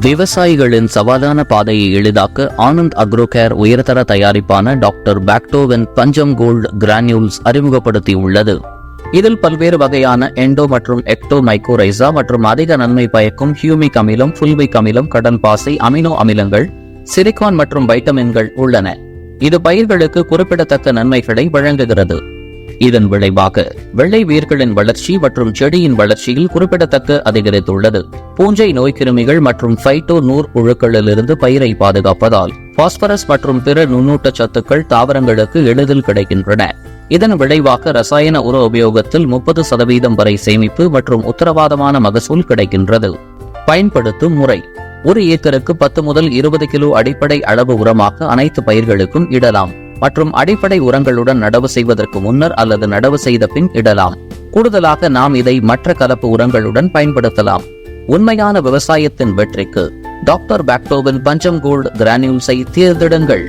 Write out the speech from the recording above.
விவசாயிகளின் சவாலான பாதையை எளிதாக்க ஆனந்த் அக்ரோகேர் உயர்தர தயாரிப்பான டாக்டர் பாக்டோவின் பஞ்சம் கோல்டு கிரானியூல்ஸ் அறிமுகப்படுத்தியுள்ளது. இதில் பல்வேறு வகையான எண்டோ மற்றும் எக்டோ மைக்கோரைசா மற்றும் அதிக நன்மை பயக்கும் ஹியூமிக் அமிலம் ஃபுல்விக் அமிலம் கடன் பாசை அமினோ அமிலங்கள் சிலிகான் மற்றும் வைட்டமின்கள் உள்ளன. இது பயிர்களுக்கு குறிப்பிடத்தக்க நன்மைகளை வழங்குகிறது. இதன் விளைவாக வெள்ளை வேர்களின் வளர்ச்சி மற்றும் செடியின் வளர்ச்சியில் குறிப்பிடத்தக்க அதிகரித்துள்ளது. பூஞ்சை நோய் கிருமிகள் மற்றும் ஃபைட்டோ நூர் புழுக்களிலிருந்து பயிரை பாதுகாப்பதால் பாஸ்பரஸ் மற்றும் பிற நுண்ணூட்ட சத்துக்கள் தாவரங்களுக்கு எளிதில் கிடைக்கின்றன. இதன் விளைவாக ரசாயன உர உபயோகத்தில் முப்பது சதவீதம் வரை சேமிப்பு மற்றும் உத்தரவாதமான மகசூல் கிடைக்கின்றது. பயன்படுத்தும் முறை. ஒரு ஏக்கருக்கு பத்து முதல் இருபது கிலோ அடிப்படை அளவு உரமாக அனைத்து பயிர்களுக்கும் இடலாம். மற்றும் அடிப்படை உரங்களுடன் நடவு செய்வதற்கு முன்னர் அல்லது நடவு செய்த பின் இடலாம். கூடுதலாக நாம் இதை மற்ற கலப்பு உரங்களுடன் பயன்படுத்தலாம். உண்மையான விவசாயத்தின் வெற்றிக்கு டாக்டர் பாக்டோவின் பஞ்சம் கோல்டு கிரானியூல்ஸை தேர்ந்தெடுங்கள்.